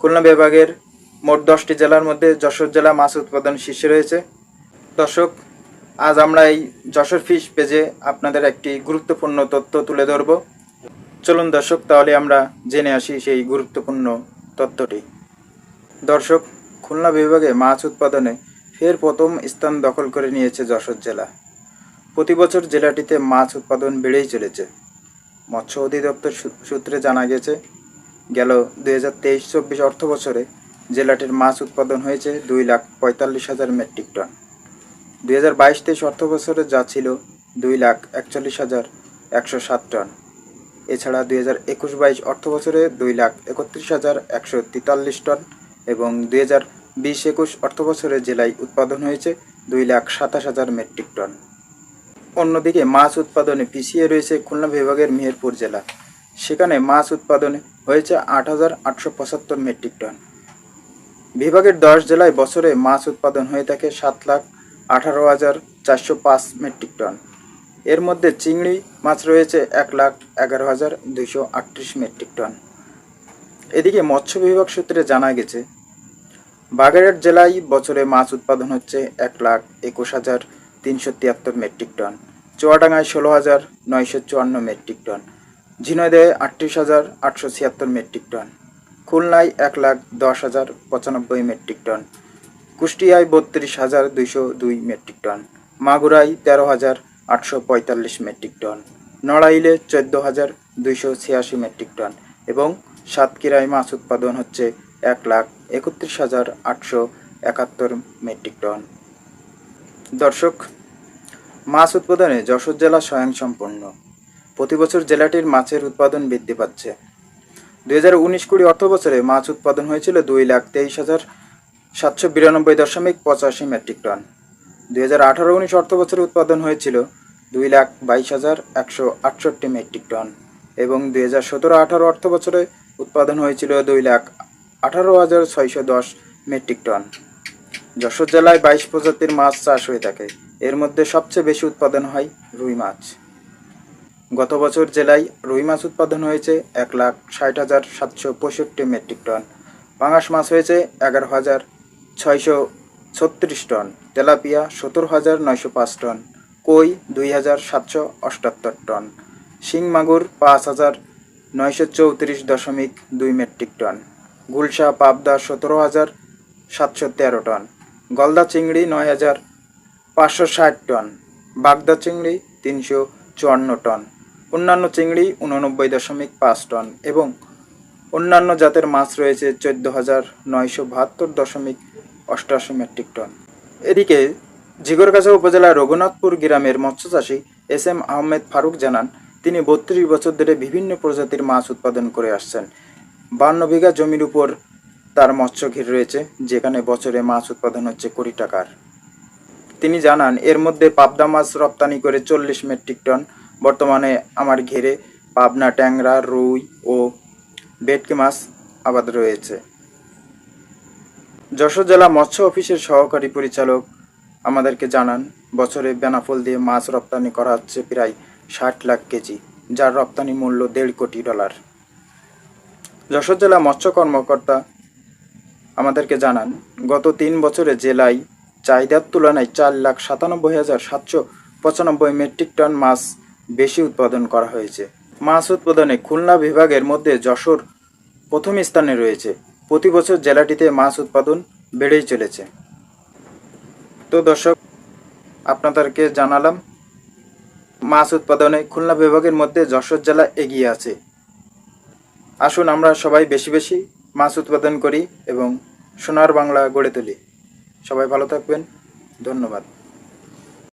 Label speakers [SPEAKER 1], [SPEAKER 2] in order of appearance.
[SPEAKER 1] খুলনা বিভাগের মোট দশটি জেলার মধ্যে যশোর জেলা মাছ উৎপাদন শীর্ষে রয়েছে। দর্শক, আজ আমরা এই যশোর ফিশ পেজে আপনাদের একটি গুরুত্বপূর্ণ তথ্য তুলে ধরব। চলুন দর্শক, তাহলে আমরা জেনে আসি সেই গুরুত্বপূর্ণ তথ্যটি। দর্শক, খুলনা বিভাগে মাছ উৎপাদনে ফের প্রথম স্থান দখল করে নিয়েছে যশোর জেলা। প্রতি বছর জেলাটিতে মাছ উৎপাদন বেড়েই চলেছে। মৎস্য অধিদপ্তর সূত্রে জানা গেছে গেল দুই হাজার তেইশ চব্বিশ অর্থ বছরে জেলাটির মাছ উৎপাদন হয়েছে দুই লাখ পঁয়তাল্লিশ হাজার মেট্রিক টন। দুই হাজার বাইশ তেইশ অর্থ বছরে যা ছিল দুই লাখ একচল্লিশ হাজার একশো সাত টন। এছাড়া দুই হাজার একুশ বাইশ অর্থ বছরে দুই লাখ একত্রিশ হাজার একশো তেতাল্লিশ টন এবং দুই হাজার বিশ একুশ অর্থ বছরে জেলায় উৎপাদন হয়েছে দুই লাখ সাতাশ হাজার মেট্রিক টন। অন্যদিকে মাছ উৎপাদনে পিছিয়ে রয়েছে খুলনা বিভাগের মেহেরপুর জেলা। সেখানে মাছ উৎপাদনে হয়েছে আট হাজার আটশো পঁচাত্তর মেট্রিক টন। বিভাগের দশ জেলায় বছরে মাছ উৎপাদন হয়ে থাকে সাত লাখ আঠারো হাজার চারশো পাঁচ মেট্রিক টন। এর মধ্যে চিংড়ি মাছ রয়েছে এক লাখ এগারো হাজার দুইশো আটত্রিশ মেট্রিক টন। এদিকে মৎস্য বিভাগ সূত্রে জানা গেছে, বাগেরহাট জেলায় বছরে মাছ উৎপাদন হচ্ছে এক লাখ একুশ হাজার তিনশো তিয়াত্তর মেট্রিক টন। চুয়াডাঙ্গায় ষোলো হাজার নয়শো চুয়ান্ন মেট্রিক টন। ঝিনাইদহে আটত্রিশ হাজার আটশো ছিয়াত্তর মেট্রিক টন, খুলনায় এক লাখ দশ হাজার পঁচানব্বই মেট্রিক টন, কুষ্টিয়ায় বত্রিশ হাজার দুইশো দুই মেট্রিক টন, মাগুরায় তেরো হাজার আটশো পঁয়তাল্লিশ মেট্রিক টন, নড়াইলে চোদ্দ হাজার দুইশো ছিয়াশি মেট্রিক টন এবং সাতক্ষীরায় মাছ উৎপাদন হচ্ছে এক লাখ একত্রিশ হাজার আটশো একাত্তর মেট্রিক টন। দর্শক, মাছ উৎপাদনে যশোর জেলা স্বয়ংসম্পূর্ণ। প্রতি বছর জেলাটির মাছের উৎপাদন বৃদ্ধি পাচ্ছে। দুই হাজার উনিশ কুড়ি অর্থ বছরে মাছ উৎপাদন হয়েছিল দুই লাখ তেইশ হাজার সাতশো বিরানব্বই দশমিক পঁচাশি মেট্রিক টন। দুই হাজার আঠারো উনিশ অর্থ বছরে উৎপাদন হয়েছিল দুই লাখ বাইশ হাজার একশো আটষট্টি মেট্রিক টন এবং দুই হাজার সতেরো আঠারো অর্থ বছরে উৎপাদন হয়েছিল দুই লাখ আঠারো হাজার ছয়শো দশ মেট্রিক টন। যশোর জেলায় বাইশ প্রজাতির মাছ চাষ হয়ে থাকে। এর মধ্যে সবচেয়ে বেশি উৎপাদন হয় রুই মাছ। গত বছর জেলায় রুই মাছ উৎপাদন হয়েছে এক লাখ ষাট হাজার সাতশো পঁয়ষট্টি মেট্রিক টন। পাঙাশ মাছ হয়েছে এগারো হাজার ছয়শো ছত্রিশ টন। তেলাপিয়া সতেরো হাজার নয়শো পাঁচ টন। কই দুই হাজার সাতশো অষ্টাত্তর টন। শিং মাগুর পাঁচ হাজার নয়শো চৌত্রিশ দশমিক দুই মেট্রিক টন। গুলশা পাবদা সতেরো হাজার সাতশো তেরো টন। গলদা চিংড়ি নয় হাজার পাঁচশো ষাট টন। বাগদা চিংড়ি তিনশো চুয়ান্ন টন। অন্যান্য চিংড়ি উননব্বই দশমিক পাঁচ টন এবং অন্যান্য জাতের মাছ রয়েছে চোদ্দ হাজার নয়শো বাহাত্তর দশমিক অষ্টআশি মেট্রিক টন। এদিকে ঝিগরগাছা উপজেলার রঘুনাথপুর গ্রামের মৎস্যচাষী এস এম আহমেদ ফারুক জানান, তিনি বত্রিশ বছর ধরে বিভিন্ন প্রজাতির মাছ উৎপাদন করে আসছেন। বান্ন বিঘা জমির উপর তার মৎস্য ঘির রয়েছে, যেখানে বছরে মাছ উৎপাদন হচ্ছে কোটি টাকার। তিনি জানান, এর মধ্যে পাবদা মাছ রপ্তানি করে চল্লিশ মেট্রিক টন বর্তমানে আমার ঘেরে পাবনা, ট্যাংরা, রুই ও বেটকি মাছ আবাদ রয়েছে। যশোর জেলা মৎস্য অফিসের সহকারী পরিচালক আমাদেরকে জানান, বছরে বেনাফল দিয়ে মাছ রপ্তানি করা হচ্ছে প্রায় ষাট লাখ কেজি, যার রপ্তানি মূল্য দেড় কোটি ডলার। যশোর জেলা মৎস্য কর্মকর্তা আমাদেরকে জানান, গত তিন বছরে জেলায় চাহিদার তুলনায় চার লাখ সাতানব্বই হাজার সাতশো পঁচানব্বই মেট্রিক টন মাছ বেশি উৎপাদন করা হয়েছে। মাছ উৎপাদনে খুলনা বিভাগের মধ্যে যশোর প্রথম স্থানে রয়েছে। প্রতি বছর জেলাটিতে মাছ উৎপাদন বেড়েই চলেছে। তো দর্শক, আপনাদেরকে জানালাম, মাছ উৎপাদনে খুলনা বিভাগের মধ্যে যশোর জেলা এগিয়ে আছে। আসুন আমরা সবাই বেশি বেশি মাছ উৎপাদন করি এবং সোনার বাংলা গড়ে তুলি। সবাই ভালো থাকবেন। ধন্যবাদ।